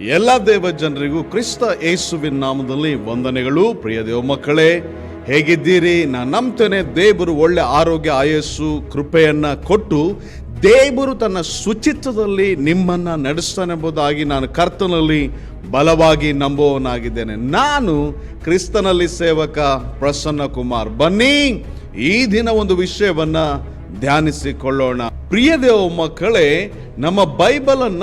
ಎಲ್ಲ ದೇವ ಜನರಿಗೂ ಕ್ರಿಸ್ತ ಯೇಸುವಿನ ನಾಮದಲ್ಲಿ ವಂದನೆಗಳು. ಪ್ರಿಯ ದೇವ ಮಕ್ಕಳೇ, ಹೇಗಿದ್ದೀರಿ? ನಾನು ನಂಬ್ತೇನೆ, ದೇವರು ಒಳ್ಳೆ ಆರೋಗ್ಯ, ಆಯಸ್ಸು, ಕೃಪೆಯನ್ನ ಕೊಟ್ಟು ದೇವರು ತನ್ನ ಶುಚಿತ್ವದಲ್ಲಿ ನಿಮ್ಮನ್ನ ನಡೆಸ್ತಾನೆಂಬುದಾಗಿ ನಾನು ಕರ್ತನಲ್ಲಿ ಬಲವಾಗಿ ನಂಬುವವನಾಗಿದ್ದೇನೆ. ನಾನು ಕ್ರಿಸ್ತನಲ್ಲಿ ಸೇವಕ ಪ್ರಸನ್ನ ಕುಮಾರ್ ಬನ್ನಿ, ಈ ದಿನ ಒಂದು ವಿಷಯವನ್ನ ಧ್ಯಾನಿಸಿಕೊಳ್ಳೋಣ. ಪ್ರಿಯ ದೇವ ಮಕ್ಕಳೇ, ನಮ್ಮ ಬೈಬಲ್ ಅನ್ನ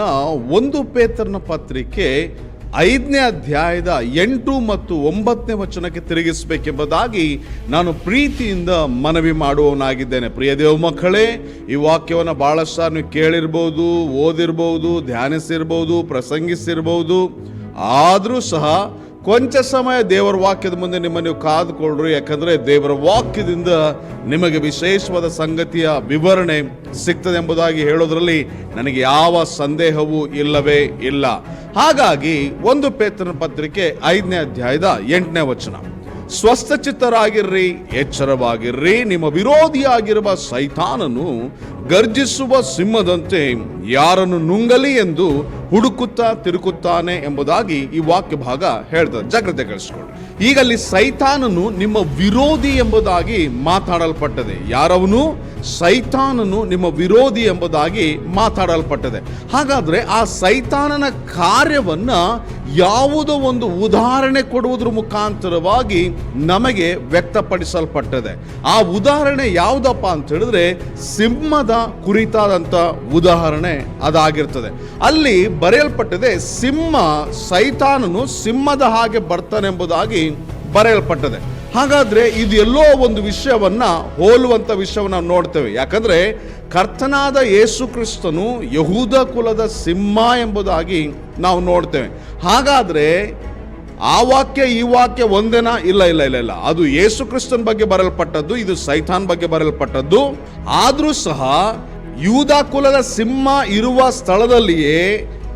ಒಂದು ಪೇತ್ರನ ಪತ್ರಿಕೆ ಐದನೇ ಅಧ್ಯಾಯದ ಎಂಟು ಮತ್ತು ಒಂಬತ್ತನೇ ವಚನಕ್ಕೆ ತಿರುಗಿಸಬೇಕೆಂಬುದಾಗಿ ನಾನು ಪ್ರೀತಿಯಿಂದ ಮನವಿ ಮಾಡುವವನಾಗಿದ್ದೇನೆ. ಪ್ರಿಯ ದೇವ ಮಕ್ಕಳೇ, ಈ ವಾಕ್ಯವನ್ನು ಭಾಳಷ್ಟು ನೀವು ಕೇಳಿರ್ಬೋದು, ಓದಿರ್ಬೋದು, ಧ್ಯಾನಿಸಿರ್ಬೋದು, ಪ್ರಸಂಗಿಸಿರ್ಬೋದು. ಆದರೂ ಸಹ ಕೊಂಚ ಸಮಯ ದೇವರ ವಾಕ್ಯದ ಮುಂದೆ ನಿಮ್ಮ ನೀವು ಕಾದುಕೊಳ್ಳ್ರಿ. ಯಾಕಂದ್ರೆ ದೇವರ ವಾಕ್ಯದಿಂದ ನಿಮಗೆ ವಿಶೇಷವಾದ ಸಂಗತಿಯ ವಿವರಣೆ ಸಿಗ್ತದೆ ಎಂಬುದಾಗಿ ಹೇಳೋದ್ರಲ್ಲಿ ನನಗೆ ಯಾವ ಸಂದೇಹವೂ ಇಲ್ಲವೇ ಇಲ್ಲ. ಹಾಗಾಗಿ ಒಂದು ಪೇತ್ರನ ಪತ್ರಿಕೆ ಐದನೇ ಅಧ್ಯಾಯದ ಎಂಟನೇ ವಚನ. ಸ್ವಸ್ಥಚಿತ್ತರಾಗಿರ್ರಿ, ಎಚ್ಚರವಾಗಿರ್ರಿ. ನಿಮ್ಮ ವಿರೋಧಿಯಾಗಿರುವ ಸೈತಾನನು ಗರ್ಜಿಸುವ ಸಿಂಹದಂತೆ ಯಾರನ್ನು ನುಂಗಲಿ ಎಂದು ಹುಡುಕುತ್ತಾ ತಿರುಕುತ್ತಾನೆ ಎಂಬುದಾಗಿ ಈ ವಾಕ್ಯ ಭಾಗ ಹೇಳ್ತದೆ. ಜಾಗ್ರತೆ ಈಗ ಅಲ್ಲಿ ಸೈತಾನನು ನಿಮ್ಮ ವಿರೋಧಿ ಎಂಬುದಾಗಿ ಮಾತಾಡಲ್ಪಟ್ಟದೆ. ಯಾರವನು? ಸೈತಾನನು ನಿಮ್ಮ ವಿರೋಧಿ ಎಂಬುದಾಗಿ ಮಾತಾಡಲ್ಪಟ್ಟಿದೆ. ಹಾಗಾದರೆ ಆ ಸೈತಾನನ ಕಾರ್ಯವನ್ನು ಯಾವುದೋ ಒಂದು ಉದಾಹರಣೆ ಕೊಡುವುದರ ಮುಖಾಂತರವಾಗಿ ನಮಗೆ ವ್ಯಕ್ತಪಡಿಸಲ್ಪಟ್ಟಿದೆ. ಆ ಉದಾಹರಣೆ ಯಾವುದಪ್ಪ ಅಂತ ಹೇಳಿದ್ರೆ ಸಿಂಹದ ಕುರಿತಾದಂಥ ಉದಾಹರಣೆ ಅದಾಗಿರ್ತದೆ. ಅಲ್ಲಿ ಬರೆಯಲ್ಪಟ್ಟದೆ, ಸಿಂಹ ಸೈತಾನನು ಸಿಂಹದ ಹಾಗೆ ಬರ್ತಾನೆಂಬುದಾಗಿ ಬರೆಯಲ್ಪಟ್ಟದೆ. ಹಾಗಾದ್ರೆ ಇದು ಎಲ್ಲೋ ಒಂದು ವಿಷಯವನ್ನು ಹೋಲುವಂಥ ವಿಷಯವನ್ನು ನಾವು ನೋಡ್ತೇವೆ. ಯಾಕಂದರೆ ಕರ್ತನಾದ ಯೇಸು ಕ್ರಿಸ್ತನು ಯಹೂದ ಕುಲದ ಸಿಂಹ ಎಂಬುದಾಗಿ ನಾವು ನೋಡ್ತೇವೆ. ಹಾಗಾದರೆ ಆ ವಾಕ್ಯ ಈ ವಾಕ್ಯ ಒಂದೇನಾ? ಇಲ್ಲ ಇಲ್ಲ ಇಲ್ಲ ಇಲ್ಲ. ಅದು ಯೇಸು ಕ್ರಿಸ್ತನ್ ಬಗ್ಗೆ ಬರಲ್ಪಟ್ಟದ್ದು ಇದು ಸೈತಾನ್ ಬಗ್ಗೆ ಬರಲ್ಪಟ್ಟದ್ದು ಆದರೂ ಸಹ ಯೂದ ಕುಲದ ಸಿಂಹ ಇರುವ ಸ್ಥಳದಲ್ಲಿಯೇ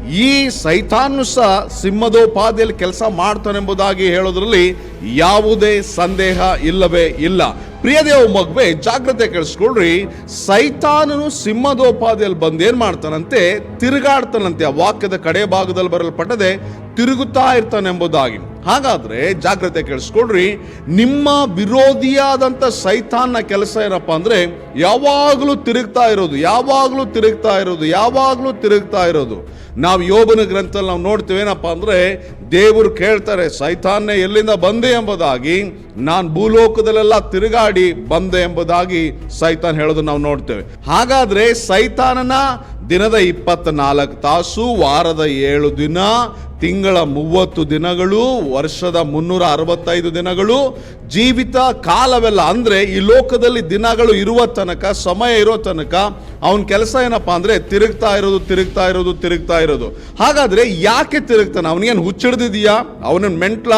ಈ ಸೈತಾನು ಸಹ ಸಿಂಹದೋಪಾದಿಯಲ್ಲಿ ಕೆಲಸ ಮಾಡ್ತಾನೆಂಬುದಾಗಿ ಹೇಳೋದ್ರಲ್ಲಿ ಯಾವುದೇ ಸಂದೇಹ ಇಲ್ಲವೇ ಇಲ್ಲ. ಪ್ರಿಯ ದೇವ ಮಗುವೆ, ಜಾಗ್ರತೆ ಕೇಳಿಸ್ಕೊಳ್ರಿ. ಸೈತಾನನು ಸಿಂಹದೋಪಾದಿಯಲ್ಲಿ ಬಂದು ಏನ್ ಮಾಡ್ತಾನಂತೆ? ತಿರುಗಾಡ್ತಾನಂತೆ. ಆ ವಾಕ್ಯದ ಕಡೆ ಭಾಗದಲ್ಲಿ ಬರಲ್ಪಟ್ಟದೆ ತಿರುಗುತ್ತಾ ಇರ್ತಾನೆಂಬುದಾಗಿ. ಹಾಗಾದ್ರೆ ಜಾಗ್ರತೆ ಕೇಳಿಸ್ಕೊಳ್ರಿ. ನಿಮ್ಮ ವಿರೋಧಿಯಾದಂಥ ಸೈತಾನ್ನ ಕೆಲಸ ಏನಪ್ಪ ಅಂದ್ರೆ, ಯಾವಾಗಲೂ ತಿರುಗ್ತಾ ಇರೋದು, ಯಾವಾಗಲೂ ತಿರುಗ್ತಾ ಇರೋದು, ಯಾವಾಗಲೂ ತಿರುಗ್ತಾ ಇರೋದು. ನಾವು ಯೋಬನ ಗ್ರಂಥದಲ್ಲಿ ನಾವು ನೋಡ್ತೀವಿ ಏನಪ್ಪಾ ಅಂದ್ರೆ ದೇವರು ಕೇಳ್ತಾರೆ ಸೈತಾನ್ಯ ಎಲ್ಲಿಂದ ಬಂದೆ ಎಂಬುದಾಗಿ ನಾನು ಭೂಲೋಕದಲ್ಲೆಲ್ಲ ತಿರುಗಾಡಿ ಬಂದೆ ಎಂಬುದಾಗಿ ಸೈತಾನ್ ಹೇಳೋದು ನಾವು ನೋಡ್ತೇವೆ. ಹಾಗಾದ್ರೆ ಸೈತಾನನ ದಿನದ ಇಪ್ಪತ್ನಾಲ್ಕು ತಾಸು ವಾರದ ಏಳು ದಿನ ತಿಂಗಳ ಮೂವತ್ತು ದಿನಗಳು, ವರ್ಷದ ಮುನ್ನೂರ ಅರವತ್ತೈದು ದಿನಗಳು, ಜೀವಿತ ಕಾಲವೆಲ್ಲ ಅಂದರೆ ಈ ಲೋಕದಲ್ಲಿ ದಿನಗಳು ಇರುವ ತನಕ, ಸಮಯ ಇರೋ ತನಕ ಅವನ ಕೆಲಸ ಏನಪ್ಪ ಅಂದರೆ ತಿರುಗ್ತಾ ಇರೋದು ತಿರುಗ್ತಾ ಇರೋದು ತಿರುಗ್ತಾ ಇರೋದು. ಹಾಗಾದರೆ ಯಾಕೆ ತಿರುಗ್ತಾನೆ? ಅವನಿಗೇನು ಹುಚ್ಚಿಡ್ದಿದೆಯಾ? ಅವನ ಮೆಂಟ್ಲ?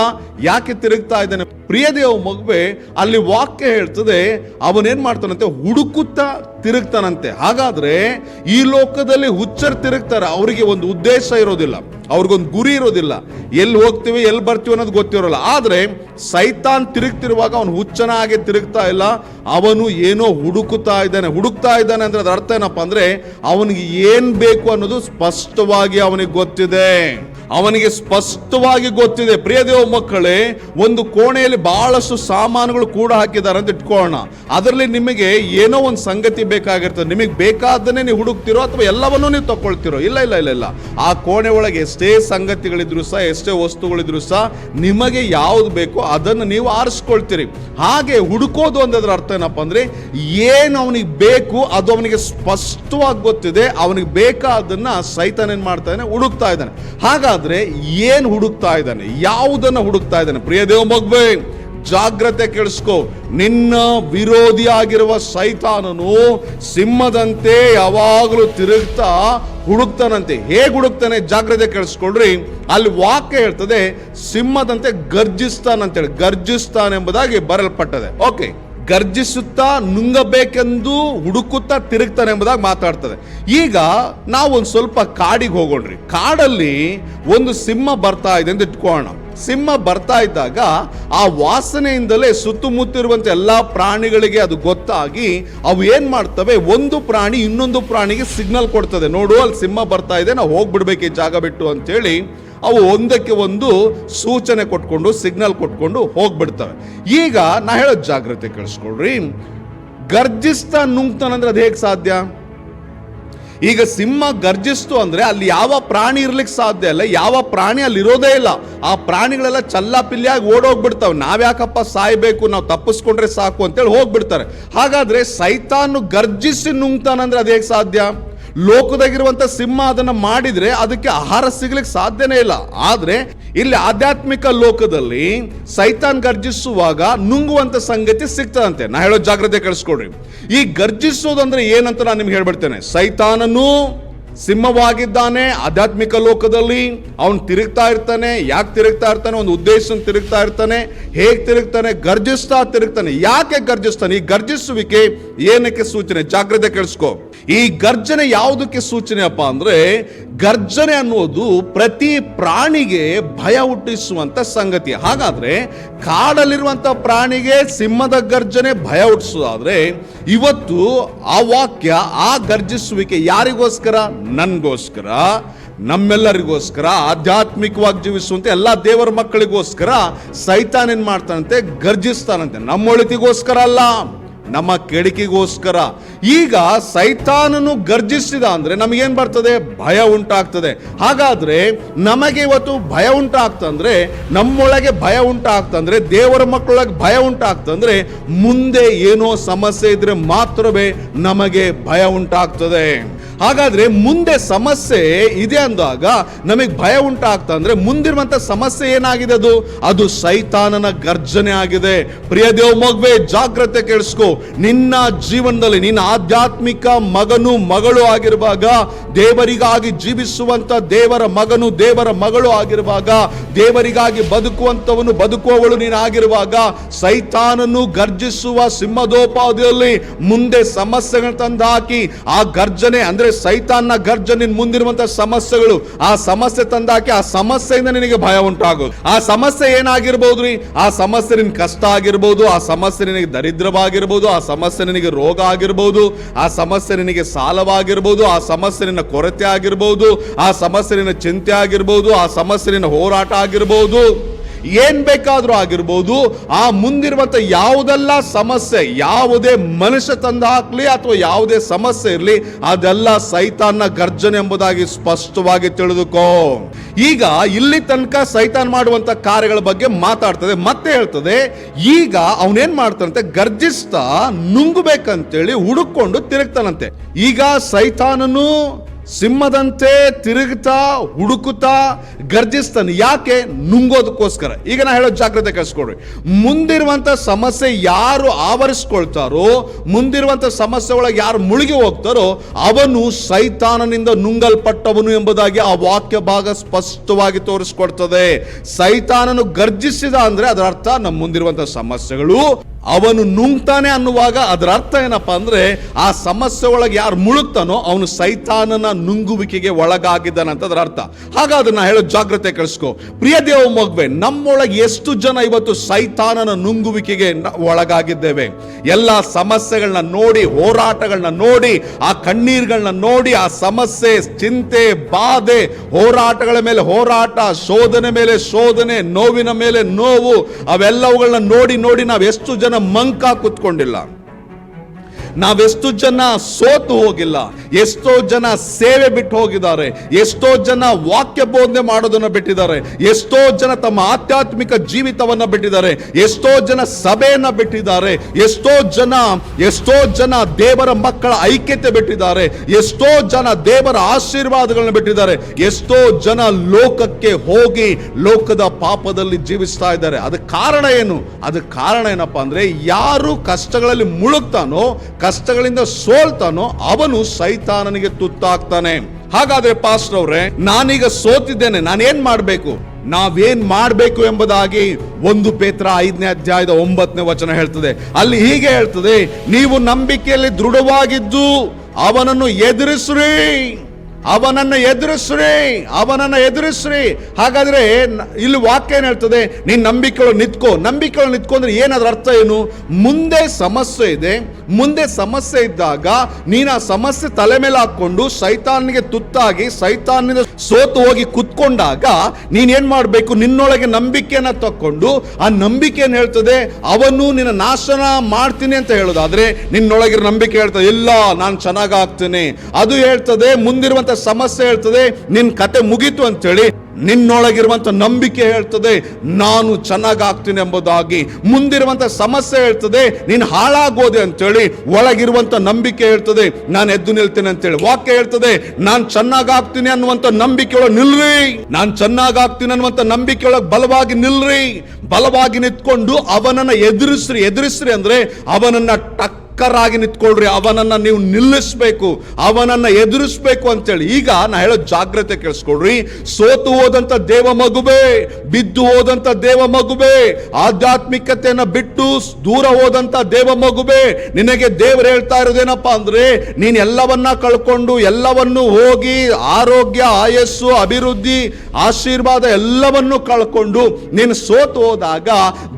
ಯಾಕೆ ತಿರುಗ್ತಾ ಇದ್ದಾನೆ? ಪ್ರಿಯದೇವ ಮಗುವೆ ಅಲ್ಲಿ ವಾಕ್ಯ ಹೇಳ್ತದೆ, ಅವನೇನು ಮಾಡ್ತಾನಂತೆ? ಹುಡುಕುತ್ತಾ ತಿರುಗ್ತಾನಂತೆ. ಹಾಗಾದ್ರೆ ಈ ಲೋಕದಲ್ಲಿ ಹುಚ್ಚರು ತಿರುಗ್ತಾರೆ, ಅವರಿಗೆ ಒಂದು ಉದ್ದೇಶ ಇರೋದಿಲ್ಲ, ಅವ್ರಿಗೊಂದು ಗುರಿ ಇರೋದಿಲ್ಲ. ಎಲ್ಲಿ ಹೋಗ್ತೀವಿ, ಎಲ್ಲಿ ಬರ್ತೀವಿ ಅನ್ನೋದು ಗೊತ್ತಿರೋಲ್ಲ. ಆದರೆ ಸೈತಾನ್ ತಿರುಗ್ತಿರುವಾಗ ಅವನು ಹುಚ್ಚನ ಹಾಗೆ ತಿರುಗ್ತಾ ಇಲ್ಲ. ಅವನು ಏನೋ ಹುಡುಕುತ್ತಾ ಇದ್ದಾನೆ, ಹುಡುಕ್ತಾ ಇದ್ದಾನೆ ಅಂದ್ರೆ ಅದರ ಅರ್ಥ ಏನಪ್ಪ ಅಂದ್ರೆ ಅವನಿಗೆ ಏನು ಬೇಕು ಅನ್ನೋದು ಸ್ಪಷ್ಟವಾಗಿ ಅವನಿಗೆ ಗೊತ್ತಿದೆ. ಅವನಿಗೆ ಸ್ಪಷ್ಟವಾಗಿ ಗೊತ್ತಿದೆ, ಪ್ರಿಯ ದೇವ ಮಕ್ಕಳೇ, ಒಂದು ಕೋಣೆಯಲ್ಲಿ ಬಹಳಷ್ಟು ಸಾಮಾನುಗಳು ಕೂಡ ಹಾಕಿದ್ದಾರೆ ಅಂತ ಇಟ್ಕೊಳ್ಳೋಣ. ಅದರಲ್ಲಿ ನಿಮಗೆ ಏನೋ ಒಂದು ಸಂಗತಿ ಬೇಕಾಗಿರ್ತದೆ. ನಿಮಗೆ ಬೇಕಾದನ್ನೇ ನೀವು ಹುಡುಕ್ತಿರೋ ಅಥವಾ ಎಲ್ಲವನ್ನೂ ನೀವು ತಗೊಳ್ತಿರೋ ಇಲ್ಲ ಇಲ್ಲ ಇಲ್ಲ ಇಲ್ಲ. ಆ ಕೋಣೆ ಒಳಗೆ ಎಷ್ಟೇ ಸಂಗತಿಗಳಿದ್ರು ಸಹ, ಎಷ್ಟೇ ವಸ್ತುಗಳಿದ್ರು ಸಹ, ನಿಮಗೆ ಯಾವುದು ಬೇಕೋ ಅದನ್ನು ನೀವು ಆರಿಸ್ಕೊಳ್ತೀರಿ. ಹಾಗೆ ಹುಡುಕೋದು ಅಂದ್ರೆ ಅರ್ಥ ಏನಪ್ಪ ಅಂದ್ರೆ, ಏನು ಅವನಿಗೆ ಬೇಕು, ಅದು ಅವನಿಗೆ ಸ್ಪಷ್ಟವಾಗಿ ಗೊತ್ತಿದೆ. ಅವನಿಗೆ ಬೇಕಾದನ್ನ ಏನ್ ಮಾಡ್ತಾನೆ ಹುಡುಕ್ತಾ ಇದ್ದಾನೆ. ಹಾಗಾದ್ರೆ ಏನ್ ಹುಡುಕ್ತಾ ಇದ್ದಾನೆ? ಯಾವುದನ್ನ ಹುಡುಕ್ತಾ ಇದ್ದಾನೆ? ಪ್ರಿಯ ದೇವ ಮಗ್ಬೆ, ಜಾಗ್ರತೆ ಕೇಳಿಸ್ಕೋ ನಿನ್ನ ವಿರೋಧಿಯಾಗಿರುವ ಸೈತಾನನು ಸಿಂಹದಂತೆ ಯಾವಾಗಲೂ ತಿರುಗ್ತಾ ಹುಡುಕ್ತಾನಂತೆ. ಹೇಗೆ ಹುಡುಕ್ತಾನೆ? ಜಾಗ್ರತೆ ಕೇಳಿಸ್ಕೊಳ್ರಿ ಅಲ್ಲಿ ವಾಕ್ಯ ಹೇಳ್ತದೆ, ಸಿಂಹದಂತೆ ಗರ್ಜಿಸ್ತಾನಂತೇಳಿ. ಗರ್ಜಿಸ್ತಾನೆಂಬುದಾಗಿ ಬರಲ್ಪಟ್ಟದೆ ಓಕೆ ಗರ್ಜಿಸುತ್ತಾ ನುಂಗಬೇಕೆಂದು ಹುಡುಕುತ್ತಾ ತಿರುಗ್ತಾನೆ ಎಂಬುದಾಗಿ ಮಾತಾಡ್ತದೆ. ಈಗ ನಾವು ಒಂದು ಸ್ವಲ್ಪ ಕಾಡಿಗೆ ಹೋಗೋಣ್ರಿ. ಕಾಡಲ್ಲಿ ಒಂದು ಸಿಂಹ ಬರ್ತಾ ಇದೆ ಅಂತ ಇಟ್ಕೊಳ್ಳೋಣ. ಸಿಂಹ ಬರ್ತಾ ಇದ್ದಾಗ ಆ ವಾಸನೆಯಿಂದಲೇ ಸುತ್ತಮುತ್ತಿರುವಂತ ಎಲ್ಲ ಪ್ರಾಣಿಗಳಿಗೆ ಅದು ಗೊತ್ತಾಗಿ ಅವು ಏನ್ ಮಾಡ್ತವೆ? ಒಂದು ಪ್ರಾಣಿ ಇನ್ನೊಂದು ಪ್ರಾಣಿಗೆ ಸಿಗ್ನಲ್ ಕೊಡ್ತದೆ. ನೋಡು, ಅಲ್ಲಿ ಸಿಂಹ ಬರ್ತಾ ಇದೆ, ನಾವು ಹೋಗ್ಬಿಡ್ಬೇಕು ಈ ಜಾಗ ಬಿಟ್ಟು ಅಂತೇಳಿ ಅವು ಒಂದಕ್ಕೆ ಒಂದು ಸೂಚನೆ ಕೊಟ್ಕೊಂಡು, ಸಿಗ್ನಲ್ ಕೊಟ್ಕೊಂಡು ಹೋಗ್ಬಿಡ್ತವೆ. ಈಗ ನಾ ಹೇಳೋದು ಜಾಗ್ರತೆ ಕಳಿಸ್ಕೊಳ್ರಿ. ಗರ್ಜಿಸ್ತಾ ನುಂಗ್ತಾನಂದ್ರೆ ಅದು ಹೇಗೆ ಸಾಧ್ಯ? ಈಗ ಸಿಂಹ ಗರ್ಜಿಸ್ತು ಅಂದರೆ ಅಲ್ಲಿ ಯಾವ ಪ್ರಾಣಿ ಇರ್ಲಿಕ್ಕೆ ಸಾಧ್ಯ ಇಲ್ಲ. ಯಾವ ಪ್ರಾಣಿ ಅಲ್ಲಿ ಇರೋದೇ ಇಲ್ಲ. ಆ ಪ್ರಾಣಿಗಳೆಲ್ಲ ಚಲ್ಲಾಪಿಲ್ಲಿಯಾಗಿ ಓಡೋಗ್ಬಿಡ್ತಾವೆ. ನಾವ್ಯಾಕಪ್ಪ ಸಾಯ್ಬೇಕು? ನಾವು ತಪ್ಪಿಸ್ಕೊಂಡ್ರೆ ಸಾಕು ಅಂತೇಳಿ ಹೋಗ್ಬಿಡ್ತಾರೆ. ಹಾಗಾದರೆ ಸೈತಾನು ಗರ್ಜಿಸಿ ನುಂಗ್ತಾನಂದ್ರೆ ಅದು ಹೇಗೆ ಸಾಧ್ಯ? ಲೋಕದಾಗಿರುವಂತ ಸಿಂಹ ಅದನ್ನ ಮಾಡಿದ್ರೆ ಅದಕ್ಕೆ ಆಹಾರ ಸಿಗ್ಲಿಕ್ಕೆ ಸಾಧ್ಯನೇ ಇಲ್ಲ. ಆದ್ರೆ ಇಲ್ಲಿ ಆಧ್ಯಾತ್ಮಿಕ ಲೋಕದಲ್ಲಿ ಸೈತಾನ್ ಗರ್ಜಿಸುವಾಗ ನುಂಗುವಂತ ಸಂಗತಿ ಸಿಗ್ತದಂತೆ. ನಾ ಹೇಳೋ ಜಾಗ್ರತೆ ಕಳಿಸ್ಕೊಡ್ರಿ. ಈ ಗರ್ಜಿಸೋದಂದ್ರೆ ಏನಂತ ನಾನು ನಿಮ್ಗೆ ಹೇಳ್ಬಿಡ್ತೇನೆ. ಸೈತಾನನು ಸಿಂಹವಾಗಿದ್ದಾನೆ, ಆಧ್ಯಾತ್ಮಿಕ ಲೋಕದಲ್ಲಿ. ಅವನು ತಿರುಗ್ತಾ ಇರ್ತಾನೆ, ಯಾಕೆ ತಿರುಗ್ತಾ ಇರ್ತಾನೆ? ಒಂದು ಉದ್ದೇಶ ತಿರುಗ್ತಾ ಇರ್ತಾನೆ, ಹೇಗೆ ತಿರುಗ್ತಾನೆ? ಗರ್ಜಿಸ್ತಾ ತಿರುಗ್ತಾನೆ. ಯಾಕೆ ಗರ್ಜಿಸ್ತಾನೆ? ಈ ಗರ್ಜಿಸುವಿಕೆ ಏನಕ್ಕೆ ಸೂಚನೆ? ಜಾಗ್ರತೆ ಕೇಳಿಸ್ಕೊ. ಈ ಗರ್ಜನೆ ಯಾವುದಕ್ಕೆ ಸೂಚನೆ ಅಪ್ಪ ಅಂದ್ರೆ ಗರ್ಜನೆ ಅನ್ನೋದು ಪ್ರತಿ ಪ್ರಾಣಿಗೆ ಭಯ ಹುಟ್ಟಿಸುವಂತ ಸಂಗತಿ. ಹಾಗಾದ್ರೆ ಕಾಡಲ್ಲಿರುವಂತ ಪ್ರಾಣಿಗೆ ಸಿಂಹದ ಗರ್ಜನೆ ಭಯ ಹುಟ್ಟಿಸೋದಾದರೆ ಇವತ್ತು ಆ ವಾಕ್ಯ, ಆ ಗರ್ಜಿಸುವಿಕೆ ಯಾರಿಗೋಸ್ಕರ? ನನಗೋಸ್ಕರ. ನಮ್ಮೆಲ್ಲರಿಗೋಸ್ಕರ, ಆಧ್ಯಾತ್ಮಿಕವಾಗಿ ಜೀವಿಸುವಂತೆ ಎಲ್ಲ ದೇವರ ಮಕ್ಕಳಿಗೋಸ್ಕರ ಸೈತಾನೇನು ಮಾಡ್ತಾನಂತೆ? ಗರ್ಜಿಸ್ತಾನಂತೆ. ನಮ್ಮ ಒಳಿತಿಗೋಸ್ಕರ ಅಲ್ಲ. ನಮ್ಮ ಕೆಡಿಕಿಗೋಸ್ಕರ ಈಗ ಸೈತಾನನು ಗರ್ಜಿಸಿದ ಅಂದ್ರೆ ನಮಗೇನು ಬರ್ತದೆ? ಭಯ ಉಂಟಾಗ್ತದೆ. ಹಾಗಾದ್ರೆ ನಮಗೆ ಇವತ್ತು ಭಯ ಉಂಟಾಗ್ತಂದ್ರೆ ನಮ್ಮೊಳಗೆ ಭಯ ಉಂಟಾಗ್ತಂದ್ರೆ ದೇವರ ಮಕ್ಕಳೊಳಗೆ ಭಯ ಉಂಟಾಗ್ತಂದ್ರೆ ಮುಂದೆ ಏನೋ ಸಮಸ್ಯೆ ಇದ್ರೆ ಮಾತ್ರವೇ ನಮಗೆ ಭಯ ಉಂಟಾಗ್ತದೆ. ಹಾಗಾದ್ರೆ ಮುಂದೆ ಸಮಸ್ಯೆ ಇದೆ ಅಂದಾಗ ನಮಗೆ ಭಯ ಉಂಟಾಗ್ತಾ ಅಂದ್ರೆ ಮುಂದಿರುವಂತ ಸಮಸ್ಯೆ ಏನಾಗಿದೆ ಅದು? ಅದು ಸೈತಾನನ ಗರ್ಜನೆ ಆಗಿದೆ. ಪ್ರಿಯ ದೇವ್ ಮಗುವೆ, ಜಾಗ್ರತೆ ಕೇಳಿಸ್ಕೊ. ನಿನ್ನ ಜೀವನದಲ್ಲಿ, ನಿನ್ನ ಆಧ್ಯಾತ್ಮಿಕ ಮಗನು ಮಗಳು ಆಗಿರುವಾಗ, ದೇವರಿಗಾಗಿ ಜೀವಿಸುವಂತ ದೇವರ ಮಗನು ದೇವರ ಮಗಳು ಆಗಿರುವಾಗ, ದೇವರಿಗಾಗಿ ಬದುಕುವಂತವನು ಬದುಕುವವಳು ನೀನು ಆಗಿರುವಾಗ, ಸೈತಾನನು ಗರ್ಜಿಸುವ ಸಿಂಹದೋಪಾದಿಯಲ್ಲಿ ಮುಂದೆ ಸಮಸ್ಯೆಗಳನ್ನು ತಂದು ಹಾಕಿ ಆ ಗರ್ಜನೆ ಅಂದ್ರೆ ಸೈತಾನ್ನ ಗರ್ಜನೆ ಮುಂದಿರುವಂತ ಸಮಸ್ಯೆಗಳು. ಆ ಸಮಸ್ಯೆ ತಂದಾಕಿ ಆ ಸಮಸ್ಯೆಯಿಂದ ನಿನಗೆ ಭಯ ಉಂಟಾಗೋದು. ಆ ಸಮಸ್ಯೆ ಏನಾಗಿರ್ಬೋದು ರೀ ಆ ಸಮಸ್ಯೆ ನಿನ್ ಕಷ್ಟ ಆಗಿರ್ಬೋದು, ಆ ಸಮಸ್ಯೆ ನಿನಗೆ ದರಿದ್ರವಾಗಿರ್ಬೋದು, ಆ ಸಮಸ್ಯೆ ನಿನಗೆ ರೋಗ ಆಗಿರ್ಬೋದು, ಆ ಸಮಸ್ಯೆ ನಿನಗೆ ಸಾಲವಾಗಿರ್ಬೋದು, ಆ ಸಮಸ್ಯೆ ನಿನ್ನ ಕೊರತೆ ಆಗಿರ್ಬೋದು, ಆ ಸಮಸ್ಯೆ ನಿನ್ನ ಚಿಂತೆ ಆಗಿರ್ಬೋದು, ಆ ಸಮಸ್ಯೆ ನಿನ್ನ ಹೋರಾಟ ಆಗಿರ್ಬೋದು. ಏನ್ ಬೇಕಾದರೂ ಆಗಿರ್ಬೋದು, ಆ ಮುಂದಿರುವಂತ ಯಾವುದೆಲ್ಲ ಸಮಸ್ಯೆ, ಯಾವುದೇ ಮನುಷ್ಯ ತಂದು ಹಾಕ್ಲಿ ಅಥವಾ ಯಾವುದೇ ಸಮಸ್ಯೆ ಇರಲಿ, ಅದೆಲ್ಲ ಸೈತಾನ್ನ ಗರ್ಜನೆ ಎಂಬುದಾಗಿ ಸ್ಪಷ್ಟವಾಗಿ ತಿಳಿದುಕೋ. ಈಗ ಇಲ್ಲಿ ತನಕ ಸೈತಾನ್ ಮಾಡುವಂತ ಕಾರ್ಯಗಳ ಬಗ್ಗೆ ಮಾತಾಡ್ತದೆ, ಮತ್ತೆ ಹೇಳ್ತದೆ, ಈಗ ಅವನೇನ್ ಮಾಡ್ತಾನಂತೆ, ಗರ್ಜಿಸ್ತಾ ನುಂಗ್ಬೇಕಂತೇಳಿ ಹುಡುಕೊಂಡು ತಿರುಗ್ತಾನಂತೆ. ಈಗ ಸೈತಾನನು ಸಿಂಹದಂತೆ ತಿರುಗ್ತಾ ಹುಡುಕುತ್ತಾ, ಗರ್ಜಿಸ್ತಾನೆ. ಯಾಕೆ? ನುಂಗೋದಕ್ಕೋಸ್ಕರ. ಈಗ ನಾ ಹೇಳೋ ಜಾಗ್ರತೆ ಕಳಿಸ್ಕೊಡ್ರಿ. ಮುಂದಿರುವಂಥ ಸಮಸ್ಯೆ ಯಾರು ಆವರಿಸ್ಕೊಳ್ತಾರೋ ಮುಂದಿರುವಂಥ ಸಮಸ್ಯೆ ಒಳಗೆ ಯಾರು ಮುಳುಗಿ ಹೋಗ್ತಾರೋ, ಅವನು ಸೈತಾನನಿಂದ ನುಂಗಲ್ಪಟ್ಟವನು ಎಂಬುದಾಗಿ ಆ ವಾಕ್ಯ ಭಾಗ ಸ್ಪಷ್ಟವಾಗಿ ತೋರಿಸ್ಕೊಡ್ತದೆ. ಸೈತಾನನು ಗರ್ಜಿಸಿದ ಅಂದ್ರೆ ಅದರ ಅರ್ಥ ನಮ್ಮ ಮುಂದಿರುವಂಥ ಸಮಸ್ಯೆಗಳು ಅವನು ನುಂಗ್ತಾನೆ ಅನ್ನುವಾಗ ಅದರ ಅರ್ಥ ಏನಪ್ಪಾ ಅಂದ್ರೆ ಆ ಸಮಸ್ಯೆ ಒಳಗೆ ಯಾರು ಮುಳುಗ್ತಾನೋ ಅವನು ಸೈತಾನನ ನುಂಗುವಿಕೆಗೆ ಅಂತ ಅದರ ಅರ್ಥ. ಹಾಗಾದ್ರೆ ನಾ ಹೇಳೋ ಜಾಗ್ರತೆ ಕಳಿಸ್ಕೊ. ಪ್ರಿಯ ದೇವ ಮಗುವೆ, ನಮ್ಮೊಳಗೆ ಎಷ್ಟು ಜನ ಇವತ್ತು ಸೈತಾನನ ನುಂಗುವಿಕೆಗೆ ಒಳಗಾಗಿದ್ದೇವೆ. ಎಲ್ಲ ಸಮಸ್ಯೆಗಳನ್ನ ನೋಡಿ ಹೋರಾಟಗಳನ್ನ ನೋಡಿ, ಆ ಕಣ್ಣೀರ್ಗಳನ್ನ ನೋಡಿ, ಆ ಸಮಸ್ಯೆ, ಚಿಂತೆ, ಬಾಧೆ, ಹೋರಾಟಗಳ ಮೇಲೆ ಹೋರಾಟ, ಶೋಧನೆ ಮೇಲೆ ಶೋಧನೆ, ನೋವಿನ ಮೇಲೆ ನೋವು ಅವೆಲ್ಲವುಗಳನ್ನ ನೋಡಿ ನೋಡಿ ನಾವು ಎಷ್ಟು ಜನ ಮಂಕ ಕುತ್ಕೊಂಡಿಲ್ಲ. ನಾವೆಷ್ಟು ಜನ ಸೋತು ಹೋಗಿಲ್ಲ, ಎಷ್ಟೋ ಜನ ಸೇವೆ ಬಿಟ್ಟು ಹೋಗಿದ್ದಾರೆ, ಎಷ್ಟೋ ಜನ ವಾಕ್ಯ ಬೋಧನೆ ಮಾಡೋದನ್ನ ಬಿಟ್ಟಿದ್ದಾರೆ, ಎಷ್ಟೋ ಜನ ತಮ್ಮ ಆಧ್ಯಾತ್ಮಿಕ ಜೀವಿತವನ್ನು ಬಿಟ್ಟಿದ್ದಾರೆ, ಎಷ್ಟೋ ಜನ ಸಭೆಯನ್ನು ಬಿಟ್ಟಿದ್ದಾರೆ, ಎಷ್ಟೋ ಜನ ಎಷ್ಟೋ ಜನ ದೇವರ ಮಕ್ಕಳ ಐಕ್ಯತೆ ಬಿಟ್ಟಿದ್ದಾರೆ, ಎಷ್ಟೋ ಜನ ದೇವರ ಆಶೀರ್ವಾದಗಳನ್ನು ಬಿಟ್ಟಿದ್ದಾರೆ, ಎಷ್ಟೋ ಜನ ಲೋಕಕ್ಕೆ ಹೋಗಿ ಲೋಕದ ಪಾಪದಲ್ಲಿ ಜೀವಿಸ್ತಾ ಇದ್ದಾರೆ. ಅದಕ್ಕೆ ಕಾರಣ ಏನು? ಅದಕ್ಕೆ ಕಾರಣ ಏನಪ್ಪಾ ಅಂದ್ರೆ ಯಾರು ಕಷ್ಟಗಳಲ್ಲಿ ಮುಳುಗ್ತಾನೋ ಕಷ್ಟಗಳಿಂದ ಸೋಲ್ತಾನೋ ಅವನು ಸೈತಾನನಿಗೆ ತುತ್ತಾಗ್ತಾನೆ. ಹಾಗಾದ್ರೆ ಪಾಸ್ಟರ್ ಅವ್ರೆ, ನಾನೀಗ ಸೋತಿದ್ದೇನೆ, ನಾನೇನ್ ಮಾಡ್ಬೇಕು? ನಾವೇನ್ ಮಾಡಬೇಕು ಎಂಬುದಾಗಿ ಒಂದು ಪೇತ್ರ ಐದನೇ ಅಧ್ಯಾಯದ ಒಂಬತ್ತನೇ ವಚನ ಹೇಳ್ತದೆ. ಅಲ್ಲಿ ಹೀಗೆ ಹೇಳ್ತದೆ, ನೀವು ನಂಬಿಕೆಯಲ್ಲಿ ದೃಢವಾಗಿದ್ದು ಅವನನ್ನು ಎದುರಿಸ್ರಿ. ಅವನನ್ನ ಎದುರಿಸ್ರಿ, ಅವನನ್ನು ಎದುರಿಸ್ರಿ. ಹಾಗಾದ್ರೆ ಇಲ್ಲಿ ವಾಕ್ಯ ಏನು ಹೇಳ್ತದೆ? ನೀನು ನಂಬಿಕೆಗಳು ನಿತ್ಕೋ. ನಂಬಿಕೆಗಳು ನಿತ್ಕೋ ಅಂದರೆ ಏನಾದ್ರ ಅರ್ಥ ಏನು? ಮುಂದೆ ಸಮಸ್ಯೆ ಇದೆ. ಮುಂದೆ ಸಮಸ್ಯೆ ಇದ್ದಾಗ ನೀನು ಆ ಸಮಸ್ಯೆ ತಲೆ ಮೇಲೆ ಹಾಕ್ಕೊಂಡು ಸೈತಾನಿಗೆ ತುತ್ತಾಗಿ ಸೈತಾನಿಂದ ಸೋತು ಹೋಗಿ ಕುತ್ಕೊಂಡಾಗ ನೀನ್ ಏನ್ ಮಾಡ್ಬೇಕು? ನಿನ್ನೊಳಗೆ ನಂಬಿಕೆಯನ್ನು ತಕ್ಕೊಂಡು ಆ ನಂಬಿಕೆ ಏನ್ ಹೇಳ್ತದೆ? ಅವನು ನಿನ್ನ ನಾಶನ ಮಾಡ್ತೀನಿ ಅಂತ ಹೇಳೋದಾದರೆ ನಿನ್ನೊಳಗಿರೋ ನಂಬಿಕೆ ಹೇಳ್ತದೆ, ಇಲ್ಲ, ನಾನು ಚೆನ್ನಾಗಾಗ್ತೇನೆ ಅದು ಹೇಳ್ತದೆ ಸಮಸ್ಯೆ ಹೇಳ್ತದೆ, ನಿನ್ ಕತೆ ಮುಗೀತು ಅಂತೇಳಿ ನಿನ್ನೊಳಗಿರುವಂತ ನಂಬಿಕೆ ಹೇಳ್ತದೆ, ನಾನು ಚೆನ್ನಾಗಾಗ್ತೀನಿ ಎಂಬುದಾಗಿ. ಮುಂದಿರುವಂತ ಸಮಸ್ಯೆ ಹೇಳ್ತದೆ, ನೀನು ಹಾಳಾಗೋದೆ ಅಂತೇಳಿ ಒಳಗಿರುವಂತ ನಂಬಿಕೆ ಹೇಳ್ತದೆ, ನಾನು ಎದ್ದು ನಿಲ್ತೇನೆ ಅಂತೇಳಿ. ವಾಕ್ಯ ಹೇಳ್ತದೆ, ನಾನು ಚೆನ್ನಾಗಾಗ್ತೀನಿ ಅನ್ನುವಂತ ನಂಬಿಕೆಯೊಳಗೆ ನಿಲ್ರಿ. ನಾನು ಚೆನ್ನಾಗಾಗ್ತೀನಿ ಅನ್ನುವಂತ ನಂಬಿಕೆಯೊಳಗೆ ಬಲವಾಗಿ ನಿಲ್ರಿ. ಬಲವಾಗಿ ನಿಂತ್ಕೊಂಡು ಅವನನ್ನ ಎದುರಿಸ್ರಿ ಎದುರಿಸ್ರಿ ಅಂದ್ರೆ ಅವನನ್ನ ಟಕ್ ಟಕ್ಕರಾಗಿ ನಿಂತ್ಕೊಳ್ರಿ, ಅವನನ್ನ ನೀವು ನಿಲ್ಲಿಸ್ಬೇಕು, ಅವನನ್ನ ಎದುರಿಸ್ಬೇಕು ಅಂತೇಳಿ. ಈಗ ನಾ ಹೇಳೋ ಜಾಗ್ರತೆ ಕೇಳಿಸ್ಕೊಳ್ರಿ. ಸೋತು ಹೋದಂತ ದೇವ ಮಗುಬೇ ಬಿದ್ದು ಹೋದಂತ ದೇವ ಮಗುವೇ, ಆಧ್ಯಾತ್ಮಿಕತೆಯನ್ನ ಬಿಟ್ಟು ದೂರ ಹೋದಂತ ದೇವ ಮಗುವೇ, ನಿನಗೆ ದೇವರು ಹೇಳ್ತಾ ಇರೋದೇನಪ್ಪ ಅಂದ್ರೆ, ನೀನ್ ಎಲ್ಲವನ್ನ ಕಳ್ಕೊಂಡು, ಎಲ್ಲವನ್ನು ಹೋಗಿ, ಆರೋಗ್ಯ, ಆಯಸ್ಸು, ಅಭಿವೃದ್ಧಿ, ಆಶೀರ್ವಾದ ಎಲ್ಲವನ್ನು ಕಳ್ಕೊಂಡು, ನೀನು ಸೋತು ಹೋದಾಗ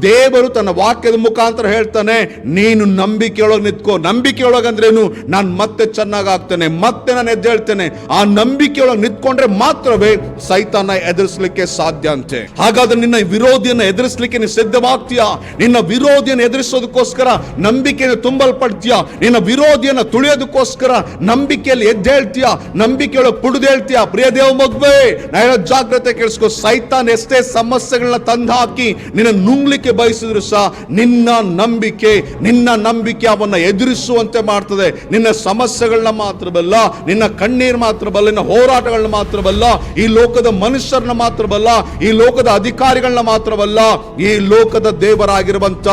ದೇವರು ತನ್ನ ವಾಕ್ಯದ ಮುಖಾಂತರ ಹೇಳ್ತಾನೆ, ನೀನು ನಂಬಿಕೆಯೊಳಗೆ ನಿಂತ್ಕೋ. ನಂಬಿಕೆಯೊಳಗೆ ಅಂದ್ರೇನು? ನಾನು ಮತ್ತೆ ಚೆನ್ನಾಗಾಗ್ತೇನೆ ಮತ್ತೆ ನಾನು ಎದ್ದೇಳ್ತೇನೆ. ಆ ನಂಬಿಕೆಯೊಳಗೆ ನಿಂತ್ಕೊಂಡ್ರೆ ಮಾತ್ರವೇ ಸೈತಾನ ಎದುರಿಸಲಿಕ್ಕೆ ಸಾಧ್ಯ ಅಂತೆ. ಹಾಗಾದ್ರೆ ನಿನ್ನ ವಿರೋಧಿಯನ್ನ ಎದುರಿಸಲಿಕ್ಕೆ ನೀನು ಸಿದ್ಧವಾಗ್ತೀಯಾ? ನಿನ್ನ ವಿರೋಧಿಯನ್ನು ಎದುರಿಸೋದಕ್ಕೋಸ್ಕರ ನಂಬಿಕೆಯನ್ನು ತುಂಬಲ್ಪಡ್ತೀಯಾ? ನಿನ್ನ ವಿರೋಧಿಯನ್ನ ತುಳಿಯೋದಕ್ಕೋಸ್ಕರ ನಂಬಿಕೆಯಲ್ಲಿ ಎದ್ದೇಳ್ತೀಯಾ? ನಂಬಿಕೆಯೊಳಗೆ ಪುಡಿದೇಳ್ತೀಯಾ ಪ್ರಿಯ ದೇವ ಮಗುವೆ ನಾ ಹೇಳೋ ಜಾಗ್ರತೆ ಕೇಳಿಸ್ಕೋ. ಸೈತಾನ್ ಎಷ್ಟೇ ಸಮಸ್ಯೆಗಳನ್ನ ತಂದು ಹಾಕಿ ನಿನ್ನ ನುಂಗ್ಲಿಕ್ಕೆ ಬಯಸಿದ್ರು ಸಹ ನಿನ್ನ ನಂಬಿಕೆ ನಿನ್ನ ನಂಬಿಕೆ ಅವನ್ನ ಎದುರಿಸುವಂತೆ ಮಾಡ್ತದೆ. ನಿನ್ನ ಸಮಸ್ಯೆಗಳನ್ನ ಮಾತ್ರವಲ್ಲ ನಿನ್ನ ಕಣ್ಣೀರು ಮಾತ್ರವಲ್ಲ ನಿನ್ನ ಹೋರಾಟಗಳನ್ನ ಮಾತ್ರವಲ್ಲ ಈ ಲೋಕದ ಮನುಷ್ಯರನ್ನ ಮಾತ್ರವಲ್ಲ ಈ ಲೋಕದ ಅಧಿಕಾರಿಗಳನ್ನ ಮಾತ್ರವಲ್ಲ ಈ ಲೋಕದ ದೇವರಾಗಿರುವಂತ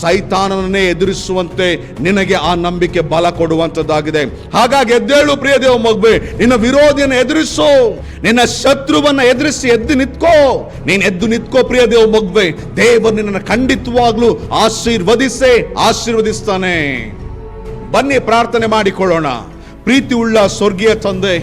ಸೈತಾನನನ್ನೇ ಎದುರಿಸುವಂತೆ ನಿನಗೆ ಆ ನಂಬಿಕೆ ಬಲ ಕೊಡುವಂತದ್ದಾಗಿದೆ. ಹಾಗಾಗಿ ಎದ್ದೇಳು ಪ್ರಿಯ ದೇವ ಮಗುವೆ, ನಿನ್ನ ವಿರೋಧಿಯನ್ನು ಎದುರಿಸು, ನಿನ್ನ ಶತ್ರುವನ್ನ ಎದುರಿಸಿ ಎದ್ದು ನಿತ್ಕೋ, ನೀನ್ ಎದ್ದು ನಿತ್ಕೋ ಪ್ರಿಯ ದೇವ ಮಗುವೆ, ದೇವರು ನಿನ್ನನ್ನು ಖಂಡಿತವಾಗ್ಲೂ ಆಶೀರ್ವದಿಸೇ, ಆಶೀರ್ವದಿಸ್ತಾನೆ. ಬನ್ನಿ ಪ್ರಾರ್ಥನೆ ಮಾಡಿಕೊಳ್ಳೋಣ. ಪ್ರೀತಿ ಉಳ್ಳ ಸ್ವರ್ಗೀಯ ತಂದೆ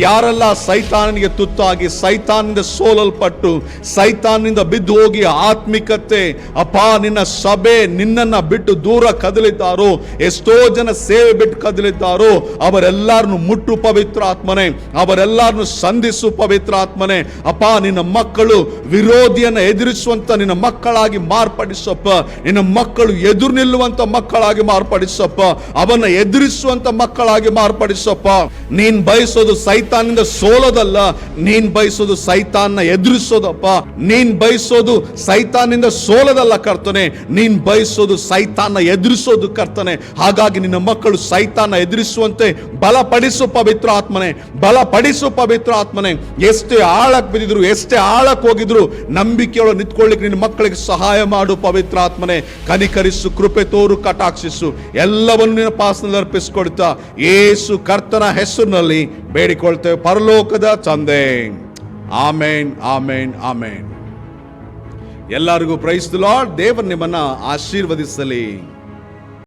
ಯಾರೆಲ್ಲ ಸೈತಾನನಿಗೆ ತುತ್ತಾಗಿ ಸೈತಾನಿಂದ ಸೋಲಲ್ಪಟ್ಟು ಸೈತಾನಿಂದ ಬಿದ್ದು ಹೋಗಿ ಆತ್ಮಿಕತೆ ಅಪ ನಿನ್ನ ಸಭೆ ನಿನ್ನನ್ನ ಬಿಟ್ಟು ದೂರ ಕದಲಿದ್ದಾರೋ, ಎಷ್ಟೋ ಜನ ಸೇವೆ ಬಿಟ್ಟು ಕದಲಿದ್ದಾರೋ, ಅವರೆಲ್ಲರನ್ನು ಮುಟ್ಟು ಪವಿತ್ರ ಆತ್ಮನೆ, ಅವರೆಲ್ಲರನ್ನು ಸಂಧಿಸು ಪವಿತ್ರ ಆತ್ಮನೆ. ಅಪ್ಪ, ನಿನ್ನ ಮಕ್ಕಳು ವಿರೋಧಿಯನ್ನ ಎದುರಿಸುವಂತ ನಿನ್ನ ಮಕ್ಕಳಾಗಿ ಮಾರ್ಪಡಿಸಪ್ಪ. ನಿನ್ನ ಮಕ್ಕಳು ಎದುರು ನಿಲ್ಲುವಂತ ಮಕ್ಕಳಾಗಿ ಮಾರ್ಪಡಿಸಪ್ಪ. ಅವನ್ನ ಎದುರಿಸುವಂತ ಮಕ್ಕಳಾಗಿ ಮಾರ್ಪಡಿಸಪ್ಪ. ನೀನ್ ಬಯಸೋದು ಸೈತಾನಿಂದ ಸೋಲೋದಲ್ಲ, ನೀನ್ ಬಯಸೋದು ಸೈತಾನ್ನ ಎದುರಿಸೋದಪ್ಪ. ನೀನ್ ಬಯಸೋದು ಸೈತಾನಿಂದ ಸೋಲೋದಲ್ಲ ಕರ್ತನೆ, ನೀನ್ ಬಯಸೋದು ಸೈತಾನ್ನ ಎದುರಿಸೋದು ಕರ್ತನೆ. ಹಾಗಾಗಿ ನಿನ್ನ ಮಕ್ಕಳು ಸೈತಾನ ಎದುರಿಸುವಂತೆ ಬಲಪಡಿಸು ಪವಿತ್ರ ಆತ್ಮನೆ, ಬಲಪಡಿಸು ಪವಿತ್ರ ಆತ್ಮನೆ. ಎಷ್ಟೇ ಆಳಕ್ಕೆ ಬಿದ್ದಿದ್ರು, ಎಷ್ಟೇ ಆಳಕ್ಕೆ ಹೋಗಿದ್ರು, ನಂಬಿಕೆಯೊಳಗೆ ನಿಂತ್ಕೊಳ್ಳಿಕ್ಕೆ ನಿನ್ನ ಮಕ್ಕಳಿಗೆ ಸಹಾಯ ಮಾಡು ಪವಿತ್ರ ಆತ್ಮನೆ. ಕನಿಕರಿಸು, ಕೃಪೆ ತೋರು, ಕಟಾಕ್ಷಿಸು. ಎಲ್ಲವನ್ನು ನಿನ್ನ ಪಾಸನಲ್ಲಿ ಅರ್ಪಿಸಿಕೊಡ್ತಾ ಏಸು ಕರ್ತನ ಹೆಸರಿನಲ್ಲಿ ಬೇಡಿಕೊಳ್ತೇವೆ ಪರಲೋಕದ ತಂದೆ ಆಮೇನ್ ಆಮೇನ್ ಆಮೇನ್ ಎಲ್ಲರಿಗೂ ಪ್ರೈಸ್ ಲಾರ್ಡ್ ದೇವರು ನಿಮ್ಮನ್ನ ಆಶೀರ್ವದಿಸಲಿ